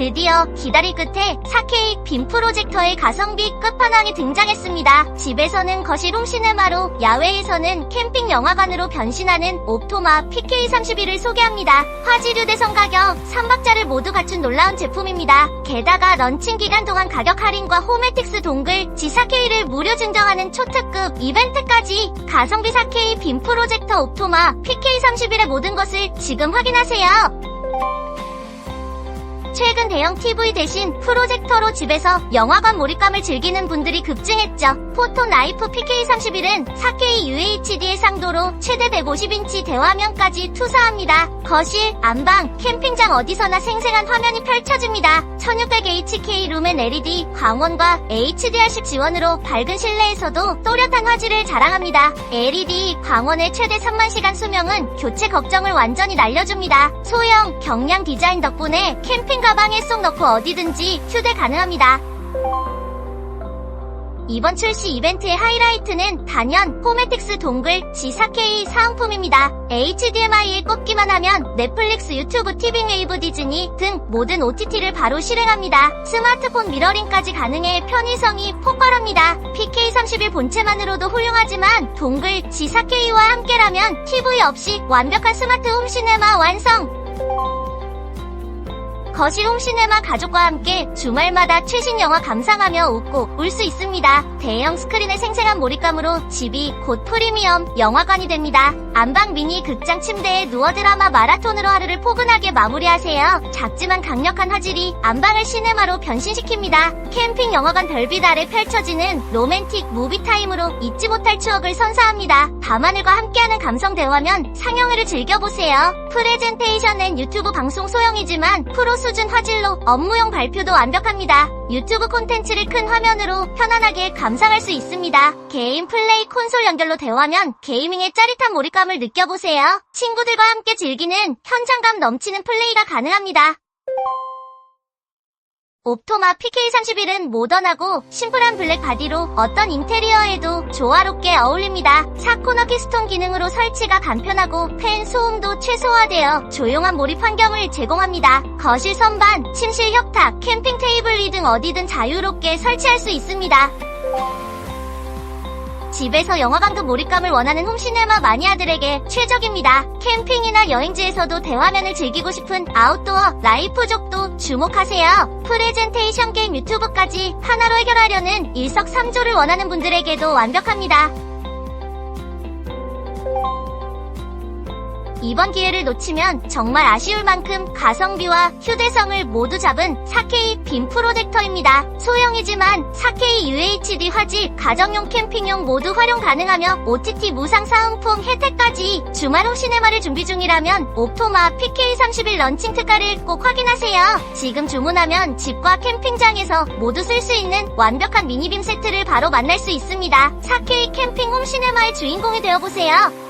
드디어 기다리 끝에 4K 빔 프로젝터의 가성비 끝판왕이 등장했습니다. 집에서는 거실 홈시네마로 야외에서는 캠핑 영화관으로 변신하는 옵토마 PK31을 소개합니다. 화질유 대성 가격 3박자를 모두 갖춘 놀라운 제품입니다. 게다가 런칭 기간 동안 가격 할인과 호메틱스 동글 G4K를 무료 증정하는 초특급 이벤트까지 가성비 4K 빔 프로젝터 옵토마 PK31의 모든 것을 지금 확인하세요. 최근 대형 TV 대신 프로젝터로 집에서 영화관 몰입감을 즐기는 분들이 급증했죠. 포톤 라이프 PK31은 4K UHD의 상도로 최대 150인치 대화면까지 투사합니다. 거실, 안방, 캠핑장 어디서나 생생한 화면이 펼쳐집니다. 1600HK 루멘 LED 광원과 HDR10 지원으로 밝은 실내에서도 또렷한 화질을 자랑합니다. LED 광원의 최대 3만 시간 수명은 교체 걱정을 완전히 날려줍니다. 소형, 경량 디자인 덕분에 캠핑 가방에 쏙 넣고 어디든지 휴대 가능합니다. 이번 출시 이벤트의 하이라이트는 단연 호메틱스 동글 G4K 사은품입니다. HDMI에 꽂기만 하면 넷플릭스, 유튜브, TV, 웨이브, 디즈니 등 모든 OTT를 바로 실행합니다. 스마트폰 미러링까지 가능해 편의성이 폭발합니다. PK31 본체만으로도 훌륭하지만 동글 G4K와 함께라면 TV 없이 완벽한 스마트 홈시네마 완성! 거실 홈시네마 가족과 함께 주말마다 최신 영화 감상하며 웃고 울 수 있습니다. 대형 스크린의 생생한 몰입감으로 집이 곧 프리미엄 영화관이 됩니다. 안방 미니 극장 침대에 누워 드라마 마라톤으로 하루를 포근하게 마무리하세요. 작지만 강력한 화질이 안방을 시네마로 변신시킵니다. 캠핑 영화관 별빛 아래 펼쳐지는 로맨틱 무비 타임으로 잊지 못할 추억을 선사합니다. 밤하늘과 함께하는 감성 대화면 상영회를 즐겨보세요. 프레젠테이션은 유튜브 방송 소형이지만 프로 수준 화질로 업무용 발표도 완벽합니다. 유튜브 콘텐츠를 큰 화면으로 편안하게 감상할 수 있습니다. 개인 플레이 콘솔 연결로 대화면 게이밍의 짜릿한 몰입감을 느껴보세요. 친구들과 함께 즐기는 현장감 넘치는 플레이가 가능합니다. 옵토마 PK31은 모던하고 심플한 블랙 바디로 어떤 인테리어에도 조화롭게 어울립니다. 4코너 키스톤 기능으로 설치가 간편하고 팬 소음도 최소화되어 조용한 몰입 환경을 제공합니다. 거실 선반, 침실 혁탁, 캠핑 테이블 위 등 어디든 자유롭게 설치할 수 있습니다. 집에서 영화관급 몰입감을 원하는 홈시네마 마니아들에게 최적입니다. 캠핑이나 여행지에서도 대화면을 즐기고 싶은 아웃도어 라이프족도 주목하세요. 프레젠테이션 게임 유튜브까지 하나로 해결하려는 일석삼조를 원하는 분들에게도 완벽합니다. 이번 기회를 놓치면 정말 아쉬울 만큼 가성비와 휴대성을 모두 잡은 4K 빔 프로젝터입니다. 소형이지만 4K UHD 화질, 가정용 캠핑용 모두 활용 가능하며 OTT 무상 사은품 혜택까지 주말 홈 시네마를 준비 중이라면 옵토마 PK31 런칭 특가를 꼭 확인하세요. 지금 주문하면 집과 캠핑장에서 모두 쓸 수 있는 완벽한 미니빔 세트를 바로 만날 수 있습니다. 4K 캠핑 홈 시네마의 주인공이 되어보세요.